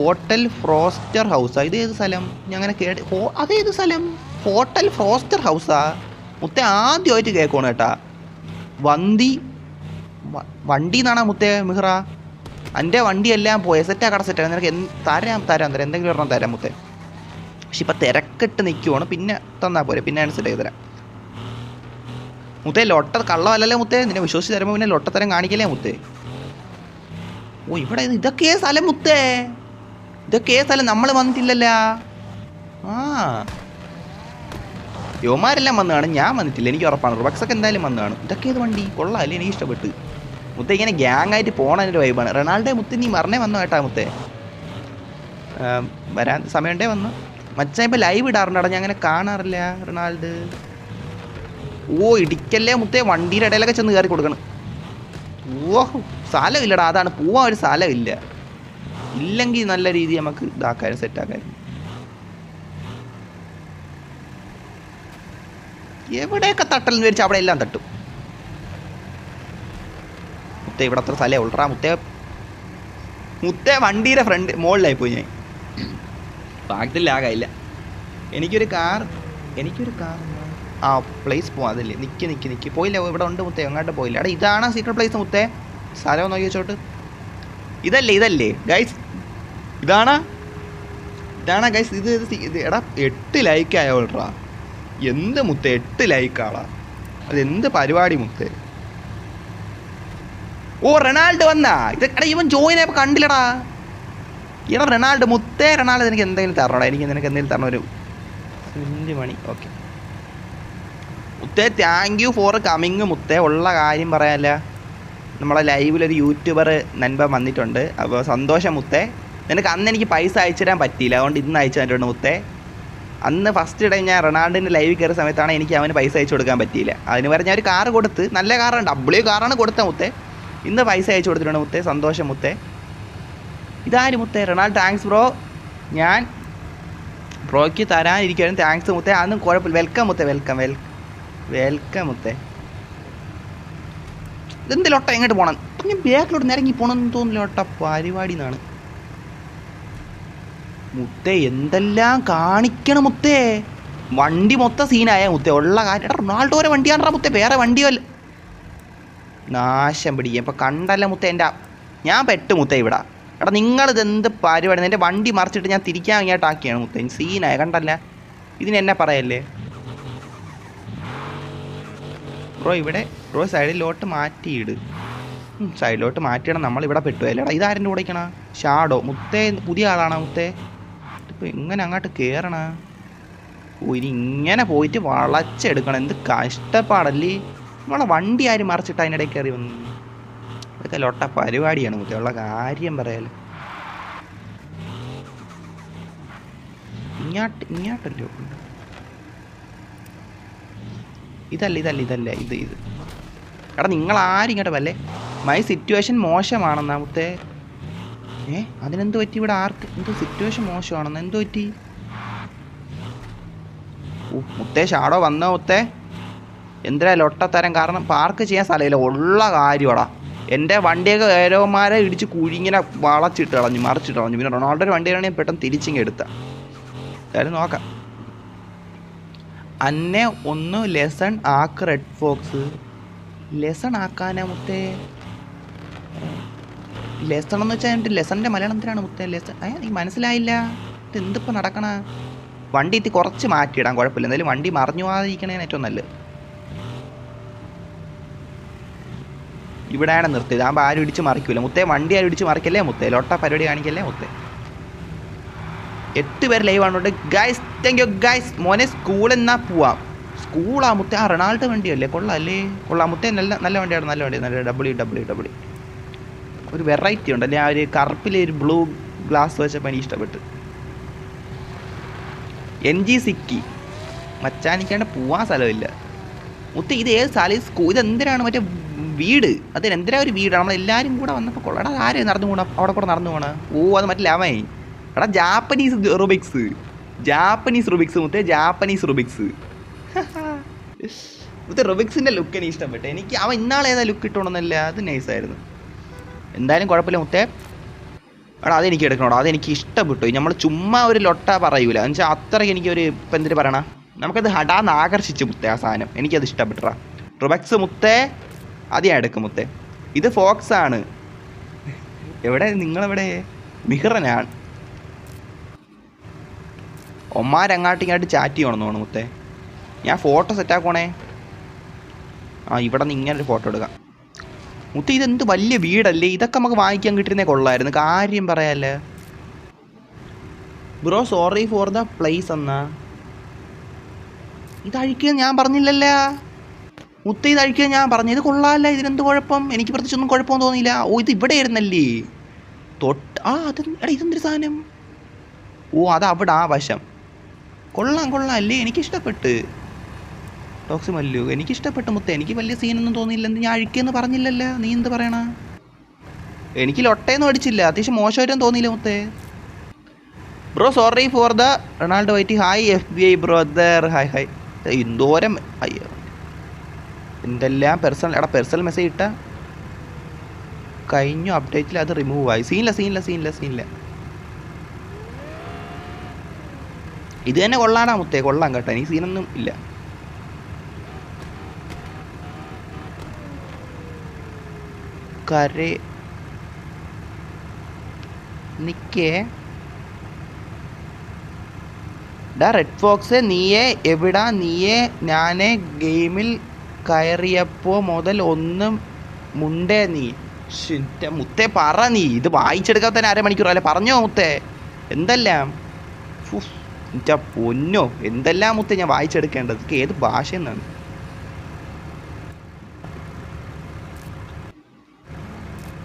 Hotel ഫ്രോസ്റ്റർ ഹൗസാ. ഇത് ഏത് സ്ഥലം? ഞാൻ അങ്ങനെ കേട്ട് ഹോ അതേത് സ്ഥലം? ഹോട്ടൽ ഫ്രോസ്റ്റർ ഹൗസാ. മുത്തേ ആദ്യമായിട്ട് കേൾക്കണം കേട്ടാ. വന്തി വണ്ടി എന്നാണോ മുത്തേ മിഹ്റ? എന്റെ വണ്ടിയെല്ലാം പോയ. സെറ്റാ കട സെറ്റാണ് നിനക്ക് എന്ത് തരാം തരാം തരാം. എന്തെങ്കിലും ഒരെണ്ണം തരാം മുത്തേ. പക്ഷെ ഇപ്പം തിരക്കിട്ട് നിൽക്കുവാണ് പിന്നെ തന്നാൽ പോരെ. പിന്നെ അനുസരിച്ച് ചെയ്ത് തരാം. മുത്തേ ലൊട്ട കള്ളമല്ലല്ലേ മുത്തേ? നിന്നെ വിശ്വസിച്ച് തരുമ്പോൾ പിന്നെ ലൊട്ടത്തരം കാണിക്കലേ മുത്തേ? ഓ ഇവിടെ ഇത് ഇതൊക്കെ സ്ഥലം മുത്തേ? ഇതൊക്കെ ഏ സ്ഥലം നമ്മൾ വന്നിട്ടില്ലല്ലോ? ആ. യുവമാരെല്ലാം വന്നു കാണും ഞാൻ വന്നിട്ടില്ല എനിക്ക് ഉറപ്പാണ്. റുബക്സൊക്കെ എന്തായാലും വന്നു കാണും ഇതൊക്കെ ഏത് വണ്ടി? കൊള്ളാമല്ലേ എനിക്ക് ഇഷ്ടപ്പെട്ട്. മുത്തേ ഇങ്ങനെ ഗ്യാങ് ആയിട്ട് പോകണതിന്റെ വൈബാണ് റൊണാൾഡോ മുത്ത് നീ മറന്നേ വന്നു കേട്ടാ മുത്തേ? വരാൻ സമയമുണ്ടേ വന്നു? മച്ചാൻ ഇപ്പം ലൈവ് ഇടാറുണ്ടോ? ഞാൻ അങ്ങനെ കാണാറില്ല റൊണാൾഡ്. ഓ ഇടിക്കല്ലേ മുത്തേ വണ്ടിയുടെ ഇടയിലൊക്കെ ചെന്ന് കയറി കൊടുക്കണം. ഓ സ്ഥലമില്ലടാ അതാണ് പോവാൻ ഒരു സ്ഥലമില്ല. ഇല്ലെങ്കിൽ നല്ല രീതി നമുക്ക് ഇതാക്കാൻ സെറ്റാക്കാനും എവിടെയൊക്കെ തട്ടൽ എന്ന് വിചാരിച്ചാൽ അവിടെ എല്ലാം തട്ടും. മുത്തേ ഇവിടെ അത്ര സ്ഥലം ഉള്ളറാ മുത്തേ. മുത്തേ വണ്ടിയുടെ ഫ്രണ്ട് മുകളിലായി പോയി ഞാൻ. ഭാഗ്യത്തിലാകായില്ല എനിക്കൊരു കാർ എനിക്കൊരു കാർ ആ പ്ലേസ് പോവാം. അതല്ലേ. നിൽക്കി നിൽക്കി നിൽക്കി പോയില്ല. ഇവിടെ ഉണ്ട് മുത്തേ. എങ്ങോട്ട് പോയില്ല. അവിടെ ഇതാണ് സീക്രട്ട് പ്ലേസ് മുത്തേ. സ്ഥലം നോക്കി വെച്ചോട്ട്. ഇതല്ലേ ഇതല്ലേ. ഗൈസ് ഇതാണാ? ഇതാണ് ഗൈസ് ഇത് ഇത് എടാ എട്ട് ലൈക്ക് ആയോളാ എന്ത് മുത്ത് എട്ട് ലൈക്കാളാ അതെന്ത് പരിപാടി മുത്ത്. ഓ റൊണാൾഡ് വന്നാ. ഇത് എടാ ഇവൻ ജോയിൻ ആയപ്പോൾ കണ്ടില്ലടാ. എടാ റൊണാൾഡ് മുത്തേ റൊണാൾഡ് എനിക്ക് എന്തെങ്കിലും തരണോടാ എനിക്ക് നിനക്ക് എന്തെങ്കിലും തരണ? ഒരു മണി ഓക്കെ മുത്തേ താങ്ക് യു ഫോർ കമ്മിങ് മുത്തേ. ഉള്ള കാര്യം പറയാനല്ല. നമ്മളെ ലൈവിലൊരു യൂട്യൂബർ നൻപ വന്നിട്ടുണ്ട്. അപ്പോൾ സന്തോഷം മുത്തേ. നിനക്ക് അന്ന് എനിക്ക് പൈസ അയച്ചു തരാൻ പറ്റിയില്ല. അതുകൊണ്ട് ഇന്ന് അയച്ചു തന്നിട്ടുണ്ട് മുത്തേ. അന്ന് ഫസ്റ്റ് ഇടയിൽ ഞാൻ റൊണാൾഡിന്റെ ലൈവ് കയറിയ സമയത്താണ് എനിക്ക് അവന് പൈസ അയച്ചു കൊടുക്കാൻ പറ്റിയില്ല. അതിന് പകരം ഞാൻ ഒരു കാറ് കൊടുത്ത് നല്ല കാറാണ് ഡബ്ല്യു കാറാണ് കൊടുത്ത മുത്തേ. ഇന്ന് പൈസ അയച്ചു കൊടുത്തിട്ടുണ്ട് മുത്തേ സന്തോഷം മുത്തേ. ഇതാര് മുത്തേ? റൊണാൾഡ് താങ്ക്സ് ബ്രോ ഞാൻ ബ്രോയ്ക്ക് തരാനിരിക്കുകയാണ്. താങ്ക്സ് മുത്തേ. അതൊന്നും കുഴപ്പമില്ല. വെൽക്കം മുത്തേ വെൽക്കം വെൽ വെൽക്കം മുത്തേ. ഇതെന്തിലോട്ടോ എങ്ങോട്ട് പോകണം ഞാൻ ബാക്കിലോട്ട് നിരങ്ങി പോകണമെന്ന് തോന്നില്ല ലോട്ട പരിപാടി എന്നാണ് മുത്തേ എന്തെല്ലാം കാണിക്കണം മുത്തേ? വണ്ടി മൊത്തം സീനായ മുത്തേ. ഉള്ള കാര്യം. എടാ റൊണാൾഡോരെ വണ്ടിയാണ്ടാ മുത്തേ. വേറെ വണ്ടിയോ അല്ല. നാശം പിടിക്കുക ഇപ്പം കണ്ടല്ല മുത്തേ എന്റെ ഞാൻ പെട്ട് മുത്തേ ഇവിടെ. എടാ നിങ്ങളിതെന്ത് പരിപാടി? എന്റെ വണ്ടി മറിച്ചിട്ട് ഞാൻ തിരിക്കാൻ ഇങ്ങോട്ടാക്കിയാണ് മുത്തേ. സീനായ കണ്ടല്ല? ഇതിന് എന്നെ പറയല്ലേ? ബ്രോ ഇവിടെ ബ്രോ സൈഡിലോട്ട് മാറ്റിയിട്. സൈഡിലോട്ട് മാറ്റിയിടണം നമ്മളിവിടെ പെട്ടുപോയല്ലേടാ ഇതാരെ കൂടെ ഷാഡോ. മുത്തേ പുതിയ ആളാണോ മുത്തേ? ഇപ്പം എങ്ങനെ അങ്ങോട്ട് കയറണ ഓ ഇനി ഇങ്ങനെ പോയിട്ട് വളച്ചെടുക്കണം. എന്ത് കഷ്ടപ്പാടല്ലേ? നമ്മളെ വണ്ടി ആര് മറിച്ചിട്ട് അതിനിടയിൽ കയറി വന്നു? ഇതൊക്കെ ലൊട്ട പരിപാടിയാണ് കുട്ടികളുടെ കാര്യം പറയാലോ. ഇങ്ങോട്ട് ഇങ്ങോട്ടല്ലോ ഇതല്ല ഇതല്ല ഇതല്ല. ഇത് ഇത്. എടാ നിങ്ങൾ ആരും ഇങ്ങോട്ട് വല്ലേ? മൈ സിറ്റുവേഷൻ മോശമാണെന്നാ മുത്തേ. ഏ? അതിനെന്ത് പറ്റി ഇവിടെ ആർക്ക്? എന്തോ സിറ്റുവേഷൻ മോശമാണെന്ന്? എന്ത് പറ്റി? മുത്തേ ഷാടോ വന്നോ മുത്തേ? എന്തിനാ ലൊട്ടത്തരം കാരണം പാർക്ക് ചെയ്യാൻ സ്ഥലമില്ല. ഉള്ള കാര്യമാടാ എന്റെ വണ്ടിയൊക്കെ ഏരോമാരെ ഇടിച്ച് കുഴിങ്ങനെ വളച്ചിട്ട് കളഞ്ഞു മറിച്ചിട്ട് കളഞ്ഞു. പിന്നെ റൊണാൾഡോയുടെ ഞാൻ പെട്ടെന്ന് തിരിച്ചിങ്ങ് എടുത്ത എന്തായാലും നോക്കാം. അന്നെ ഒന്ന് ലെസൺ ആക്ക് റെഡ് ഫോക്സ്. ലെസൺ ആക്കാനാ മുത്തേ? ലെസൺ എന്ന് വെച്ചാൽ എന്റെ ലെസണിന്റെ മലയാളം എന്തിനാണ് മുത്തേ ലെസൺ. ഏ നീ മനസ്സിലായില്ല. ഇത് എന്തിപ്പോൾ നടക്കണ? വണ്ടി എത്തി കുറച്ച് മാറ്റിയിടാൻ കുഴപ്പമില്ല. എന്തായാലും വണ്ടി മറിഞ്ഞു പോകാതിരിക്കണേന് ഏറ്റവും നല്ലത്. ഇവിടെയാണ് നിർത്തിയത്. ആകുമ്പോൾ ആരും ഇടിച്ച് മറിക്കൂല. മുത്തേ വണ്ടി ആരും ഇടിച്ച് മറിക്കല്ലേ മുത്തേ? ലോട്ട പരിപാടി കാണിക്കല്ലേ മുത്തേ? എട്ട് പേര് ലൈവ് ആണോ ഗൈസ് താങ്ക് യു ഗൈസ് മോനെ സ്കൂൾ എന്നാ പോവാം? സ്കൂളാ മുത്തേ. ആ റൊണാൾഡോ വണ്ടിയല്ലേ? കൊള്ളാം അല്ലേ? കൊള്ളാം. മുത്തേ നല്ല നല്ല വണ്ടിയാണ്. നല്ല വണ്ടി നല്ല ഡബ്ല്യു ഡബ്ല്യു ഡബ്ല്യു ഒരു വെറൈറ്റി ഉണ്ടല്ലേ ആ ഒരു കറുപ്പിലെ ഒരു ബ്ലൂ ഗ്ലാസ് വെച്ചപ്പോൾ എനിക്ക് ഇഷ്ടപ്പെട്ടു. N G Sikki. മച്ചാനിക്കാണ്ട് പോവാൻ സ്ഥലമില്ല. മുത്ത ഇത് ഏത് സ്ഥലം? സ്കൂ ഇതെന്തിനാണ് മറ്റേ വീട്? അതിന് എന്തിനാ ഒരു വീടാണ് നമ്മളെല്ലാവരും കൂടെ വന്നപ്പോൾ കൊള്ളടാ ആരെയും നടന്നു പോകണം അവിടെ കൂടെ നടന്നു പോകണം ഓ അത് മറ്റേ ലവൈ എടാ ജാപ്പനീസ് റുബിക്സ് ജാപ്പനീസ് റുബിക്സ് മുത്തേ. ജാപ്പനീസ് റുബിക്സ് മുത്തേ റുബിക്സിന്റെ ലുക്ക് എനിക്ക് ഇഷ്ടപ്പെട്ടു. എനിക്ക് അവൻ ഇന്നാളേതാ ലുക്ക് ഇട്ടോണമെന്നല്ല അത് നൈസായിരുന്നു എന്തായാലും കുഴപ്പമില്ല മുത്തേ. എടാ അതെനിക്ക് എടുക്കണോടാ അതെനിക്ക് ഇഷ്ടപ്പെട്ടു. നമ്മൾ ചുമ്മാ ഒരു ലൊട്ട പറയൂല. എന്ന് വെച്ചാൽ അത്രയ്ക്ക് എനിക്കൊരു ഇപ്പം എന്തിട്ട് പറയണ? നമുക്കത് ഹടാന്ന് ആകർഷിച്ചു മുത്തേ ആ സാധനം. എനിക്കത് ഇഷ്ടപ്പെട്ടാ റുബക്സ് മുത്തേ അത് ഞാൻ എടുക്കും മുത്തേ. ഇത് ഫോക്സ് ആണ്. എവിടെ? നിങ്ങളെവിടെ? മിഹ്റനാണ്. ഒമാരങ്ങാട്ട് ഇങ്ങോട്ട് ചാറ്റ് ചെയ്യണമെന്ന് തോന്നുന്നു മുത്തേ. ഞാൻ ഫോട്ടോ സെറ്റാക്കണേ ആ ഇവിടെ നിന്ന് ഇങ്ങനെ ഒരു ഫോട്ടോ എടുക്കാം. മുത്ത ഇതെന്ത് വലിയ വീടല്ലേ? ഇതൊക്കെ നമുക്ക് വാങ്ങിക്കാൻ കിട്ടിയിരുന്നേ കൊള്ളായിരുന്നു. കാര്യം പറയാല്ലേ? Bro sorry for the place എന്നാ ഇത് അഴിക്കുക ഞാൻ പറഞ്ഞില്ലല്ലേ. മുത്ത ഇത് അഴിക്കുക ഞാൻ പറഞ്ഞു. ഇത് കൊള്ളാമല്ല ഇതിനെന്ത് കുഴപ്പം? എനിക്ക് പ്രത്യേകിച്ചൊന്നും കുഴപ്പമൊന്നും തോന്നിയില്ല. ഓ ഇത് ഇവിടെ ആയിരുന്നല്ലേ? തൊട്ട് ആ അത് എടാ ഇതെന്തൊരു സാധനം? ഓ അത് അവിടെ ആ വശം. കൊള്ളാം കൊള്ളാം. അല്ലേ? എനിക്കിഷ്ടപ്പെട്ട്. ടോക്സി മല്ലു. എനിക്കിഷ്ടപ്പെട്ട മുത്ത. എനിക്ക് വലിയ സീനൊന്നും തോന്നിയില്ല എന്ത് ഞാൻ അഴിക്കെന്ന് പറഞ്ഞില്ലല്ലോ. നീ എന്ത് പറയണ? എനിക്ക് ലൊട്ടയൊന്നും അടിച്ചില്ല അത്യാവശ്യം മോശമായിട്ടും തോന്നിയില്ല മുത്തേ. Bro sorry for the Ronaldo വൈറ്റി. Hi F B I brother hi hi എന്തോരം അയ്യോ. എന്തെല്ലാം പേഴ്സണൽ എടാ പേഴ്സണൽ മെസ്സേജ് ഇട്ട. കഴിഞ്ഞ അപ്ഡേറ്റിൽ അത് റിമൂവ് ആയി. സീനില്ല സീനില്ല സീനില്ല സീനില്ല. ഇത് തന്നെ കൊള്ളാടാ മുത്തേ. കൊള്ളാം കേട്ടോ. എനിക്ക് സീനൊന്നും ഇല്ല. കരെ നിക്കേ. ഡാ റെഡ് ഫോക്സ് നീയെ എവിടാ? നീയെ ഞാനെ ഗെയിമിൽ കയറിയപ്പോൾ മുതൽ ഒന്നും മുണ്ടേ നീ. മുത്തേ പറ നീ. ഇത് വായിച്ചെടുക്കാൻ തന്നെ അരമണിക്കൂർ അല്ലെ? പറഞ്ഞോ മുത്തേ. എന്തെല്ലാം? പൊന്നോ. എന്തെല്ലാം മുത്തേ ഞാൻ വായിച്ചെടുക്കേണ്ടത്? ഏത് ഭാഷ എന്നാണ്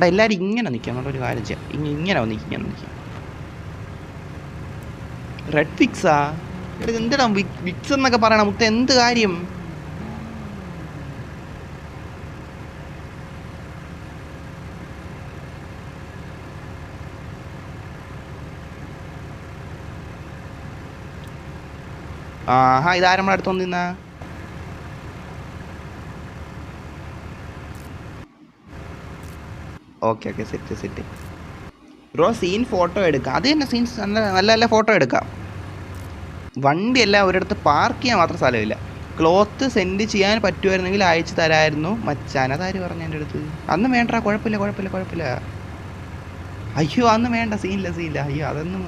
എടാ എല്ലാവരും ഇങ്ങനെ നിൽക്കുക എന്നുള്ള ഒരു കാര്യം ചെയ്യാം. ഇങ്ങനെ ഇങ്ങനെ വന്ന് ഇങ്ങനെ നിൽക്കുക റെഡ് ഫിക്സാ ഇവിടെ എന്തിനാ വിക്സ് എന്നൊക്കെ പറയണം മുത്ത എന്ത് കാര്യം? ആഹാ ഇതാരും നമ്മളെ അടുത്ത് okay okay set set. Bro scene photo എടുക്കാം. അത് തന്നെ സീൻസ് നല്ല നല്ല നല്ല ഫോട്ടോ എടുക്കാം. വണ്ടിയെല്ലാം ഒരിടത്ത് പാർക്ക് ചെയ്യാൻ മാത്രം സ്ഥലമില്ല. ക്ലോത്ത് സെൻഡ് ചെയ്യാൻ പറ്റുമായിരുന്നെങ്കിൽ അയച്ചു തരായിരുന്നു. മച്ചാൻ അതാര് പറഞ്ഞു എന്റെ അടുത്ത്? അന്ന് വേണ്ട കുഴപ്പമില്ല കുഴപ്പമില്ല കുഴപ്പമില്ല. അയ്യോ അന്ന് വേണ്ട സീനില്ല സീനില്ല അയ്യോ അതൊന്നും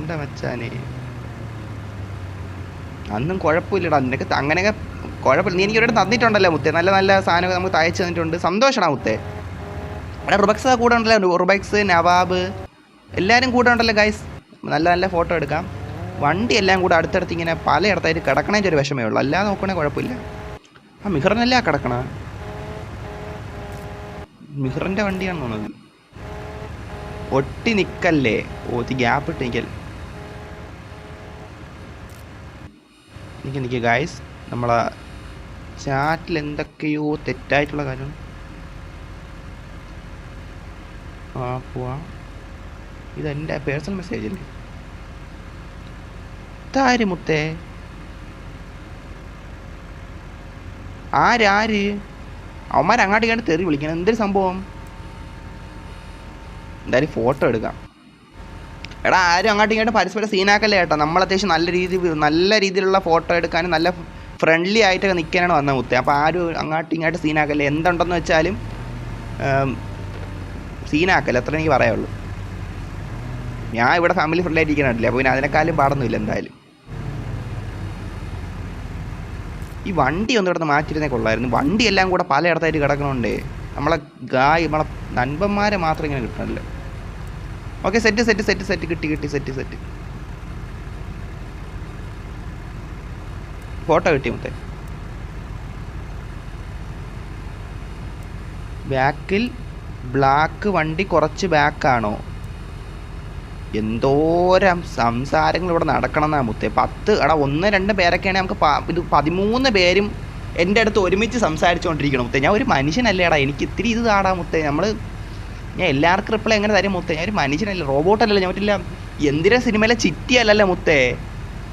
എന്താ മച്ചാനെ? അന്നും കുഴപ്പമില്ലടാ. നിനക്ക് അങ്ങനെയൊക്കെ കുഴപ്പമില്ല. നീ എനിക്ക് ഒരിടത്ത് തന്നിട്ടുണ്ടല്ലോ മുത്തേ. നല്ല നല്ല സാധനം നമുക്ക് തയ്ച്ചു തന്നിട്ടുണ്ട്. സന്തോഷമാണ് മുത്തേ. അവിടെ റുബക്സ് കൂടെ ഉണ്ടല്ലോ. റുബക്സ് നവാബ് എല്ലാവരും കൂടെ ഉണ്ടല്ലോ ഗൈസ് നല്ല നല്ല ഫോട്ടോ എടുക്കാം. വണ്ടി എല്ലാം കൂടെ അടുത്തടുത്ത് ഇങ്ങനെ പലയിടത്തായിട്ട് കിടക്കണേന്റെ ഒരു വിഷമേ ഉള്ളൂ. അല്ലാതെ നോക്കണേ കുഴപ്പമില്ല. ആ മിഹറിനല്ല കിടക്കണ? മിഹറിന്റെ വണ്ടിയാണ് തോന്നുന്നത് ഒട്ടി നിൽക്കല്ലേ ഓ തി ഗ്യാപ്പ് ഇട്ട് നിൽക്കൽ നിൽക്കുക നിൽക്കുക ഗായ്സ് നമ്മളെ ചാറ്റിൽ എന്തൊക്കെയോ തെറ്റായിട്ടുള്ള കാര്യം. ആ പോവാ. ഇതെന്റെ പേഴ്സണൽ മെസ്സേജ് അല്ലേ? മുത്തേ? ആരാര്? അവന്മാർ അങ്ങാട്ട് കണ്ട് തെറി വിളിക്കണം. എന്തൊരു സംഭവം? എന്തായാലും ഫോട്ടോ എടുക്കാം. എടാ ആരും അങ്ങോട്ടും ഇങ്ങോട്ടും പരസ്പരം സീനാക്കല്ലേ ചേട്ടാ നമ്മൾ അത്യാവശ്യം നല്ല രീതി നല്ല രീതിയിലുള്ള ഫോട്ടോ എടുക്കാനും നല്ല ഫ്രണ്ട്ലി ആയിട്ടൊക്കെ നിൽക്കാനാണ് വന്ന മുത്തേ. അപ്പോൾ ആരും അങ്ങോട്ടും ഇങ്ങോട്ട് സീനാക്കല്ല എന്തുണ്ടെന്ന് വെച്ചാലും സീനാക്കല്ല അത്ര എനിക്ക് പറയാനുള്ളൂ. ഞാൻ ഇവിടെ ഫാമിലി ഫ്രണ്ട്ലി ആയിട്ട് ഇരിക്കണല്ലേ അപ്പോൾ പിന്നെ അതിനേക്കാളും പാടൊന്നുമില്ല എന്തായാലും. ഈ വണ്ടി ഒന്നും കിടന്ന് മാറ്റിയിരുന്നേ കൊള്ളായിരുന്നു. വണ്ടി എല്ലാം കൂടെ പലയിടത്തായിട്ട് കിടക്കണോണ്ടേ. നമ്മളെ ഗായ് നമ്മളെ നൻപന്മാരെ മാത്രം ഇങ്ങനെ കിട്ടണല്ലോ. Okay set set set set കിട്ടി കിട്ടി സെറ്റ് സെറ്റ് ഫോട്ടോ കിട്ടി മുത്തേ. ബാക്കിൽ ബ്ലാക്ക് വണ്ടി കുറച്ച് ബാക്കാണോ എന്തോരം സംസാരങ്ങൾ ഇവിടെ നടക്കണം എന്നാ മുത്തേ. പത്ത് എടാ ഒന്ന് രണ്ട് പേരൊക്കെയാണെങ്കിൽ നമുക്ക് ഇത് പതിമൂന്ന് പേരും എന്റെ അടുത്ത് ഒരുമിച്ച് സംസാരിച്ചുകൊണ്ടിരിക്കണം മുത്തേ. ഞാൻ ഒരു മനുഷ്യനല്ലേടാ എനിക്ക് ഇത്തിരി ഇത് താടാ മുത്തേ. നമ്മൾ ഞാൻ എല്ലാവർക്കും റിപ്ലൈ എങ്ങനെ തരും മുത്തേ? ഞാൻ ഒരു മനുഷ്യനല്ല റോബോട്ടല്ലല്ലോ ഞാൻ പറ്റില്ല. എന്തിനാ സിനിമയിലെ ചിറ്റിയല്ലല്ലോ മുത്തേ?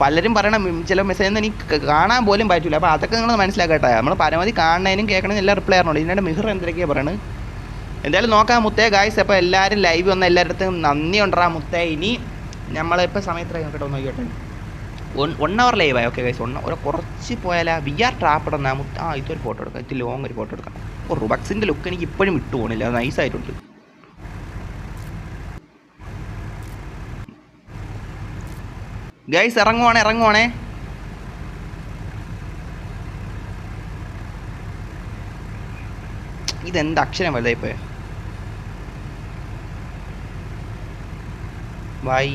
പലരും പറയണ ചില മെസ്സേജ് എനിക്ക് കാണാൻ പോലും പറ്റില്ല അപ്പോൾ അതൊക്കെ നിങ്ങൾ മനസ്സിലാക്കട്ടെ നമ്മൾ പരമാവധി കാണുന്നതിനും കേൾക്കണതിനും എല്ലാം റിപ്ലൈ ആണല്ലോ ഇതിന്റെ മിഹർ എന്തൊക്കെയാണ് പറയണത്? എന്തായാലും നോക്കാം മുത്തേ ഗായ്സ് അപ്പോൾ എല്ലാവരും ലൈവ് വന്ന എല്ലായിടത്തും നന്ദി ഉണ്ടാ മുത്തേ. ഇനി നമ്മളിപ്പോൾ സമയത്ത് നോക്കട്ടെ നോക്കിയോട്ടെ വൺ വൺ അവർ ലൈവായി ഓക്കെ ഗൈസ് ഒന്ന് ഒരു കുറച്ച് പോയാലാ വി ആർ ട്രാപ്പഡ് എന്നാ മുത്ത ആ ഇതൊരു ഫോട്ടോ എടുക്കാം. ഇത് ലോങ് ഒരു ഫോട്ടോ എടുക്കാം. ഓ റുബക്സിന്റെ ലുക്ക് എനിക്ക് ഇപ്പോഴും ഇട്ടു പോകണില്ല അത് നൈസായിട്ടുണ്ട് ഗൈസ് ഇറങ്ങുവാണേ ഇറങ്ങുവാണേ. ഇതെന്ത് അക്ഷരം വലുതായിപ്പോയ? ബൈ